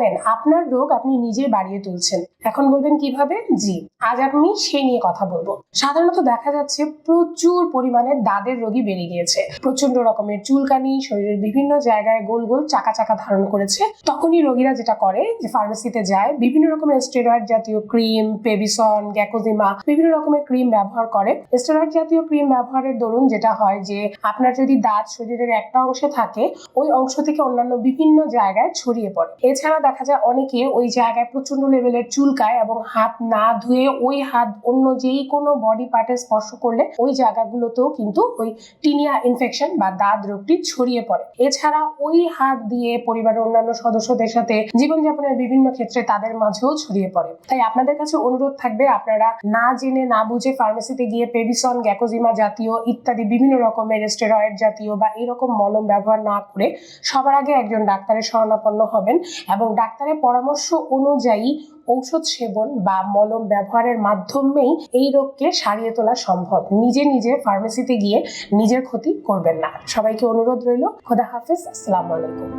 জানেন, আপনার রোগ আপনি নিজেই বাড়িয়ে তুলছেন। এখন বলবেন কীভাবে? জি, আজ আমি সেই নিয়ে কথা বলব। সাধারণত দেখা যাচ্ছে প্রচুর পরিমাণে দাঁতের রোগী বেড়ে গিয়েছে। প্রচণ্ড রকমের চুলকানি, শরীরের বিভিন্ন জায়গায় গোল গোল চাকা চাকা ধারণ করেছে। তখনই রোগীরা যেটা করে, যে ফার্মেসিতে যায়, বিভিন্ন রকমের স্টেরয়েড জাতীয় ক্রিম পেবিসন গ্যাকোজিমা বিভিন্ন রকমের ক্রিম ব্যবহার করে। স্টেরয়েড জাতীয় ক্রিম ব্যবহারের দরুন যেটা হয় যে, আপনার যদি দাঁত শরীরের একটা অংশে থাকে, ওই অংশ থেকে অন্যান্য বিভিন্ন জায়গায় ছড়িয়ে পড়ে। এছাড়া দেখা যায় অনেকে ওই জায়গায় প্রচণ্ড লেভেলের চুলকায় এবং হাত না ধুয়ে ওই হাত অন্য যেই কোনো বডি পার্টে স্পর্শ করলে ওই জায়গাগুলোতেও কিন্তু ওই টিনিয়া ইনফেকশন বা দাঁত রোগটি ছড়িয়ে পড়ে। এছাড়া ওই হাত দিয়ে পরিবারের অন্যান্য সদস্যদের সাথে জীবনযাপনের বিভিন্ন ক্ষেত্রে তাদের মাঝেও ছড়িয়ে পড়ে। তাই আপনাদের কাছে অনুরোধ থাকবে আপনারা না জেনে না বুঝে ফার্মেসিতে গিয়ে পেবিসন গ্যাকোজিমা জাতীয় ইত্যাদি বিভিন্ন রকমের স্টেরয়েড জাতীয় বা এরকম মলম ব্যবহার না করে সবার আগে একজন ডাক্তারের শরণাপন্ন হবেন এবং ডাক্তারের পরামর্শ অনুযায়ী ঔষধ সেবন বা মলম ব্যবহারের মাধ্যমেই এই রোগকে সারিয়ে তোলা সম্ভব। নিজে নিজে ফার্মেসিতে গিয়ে নিজের ক্ষতি করবেন না। সবাইকে অনুরোধ রইল। খোদা হাফিজ। আসসালামু আলাইকুম।